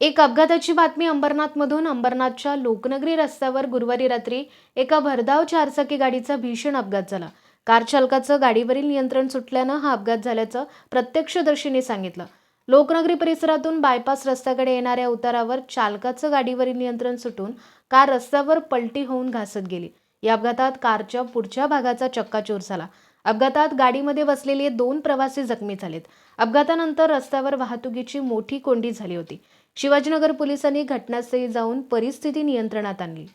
एक अपघाताची बातमी अंबरनाथमधून. अंबरनाथच्या लोकनगरी रस्त्यावर गुरुवारी रात्री एका भरधाव चारचाकी गाडीचा भीषण अपघात झाला. कार चालकाचं गाडीवरील नियंत्रण सुटल्यानं हा अपघात झाल्याचं प्रत्यक्षदर्शींनी सांगितलं. लोकनगरी परिसरातून बायपास रस्त्याकडे येणाऱ्या उतारावर चालकाचं गाडीवरील नियंत्रण सुटून कार रस्त्यावर पलटी होऊन घासत गेली. या अपघातात कारच्या पुढच्या भागाचा चक्काचूर झाला. अपघातात गाडीमध्ये बसलेले दोन प्रवासी जखमी झालेत. अपघातानंतर रस्त्यावर वाहतुकीची मोठी कोंडी झाली होती. शिवाजीनगर पोलिसांनी घटनास्थळी जाऊन परिस्थिती नियंत्रणात आणली.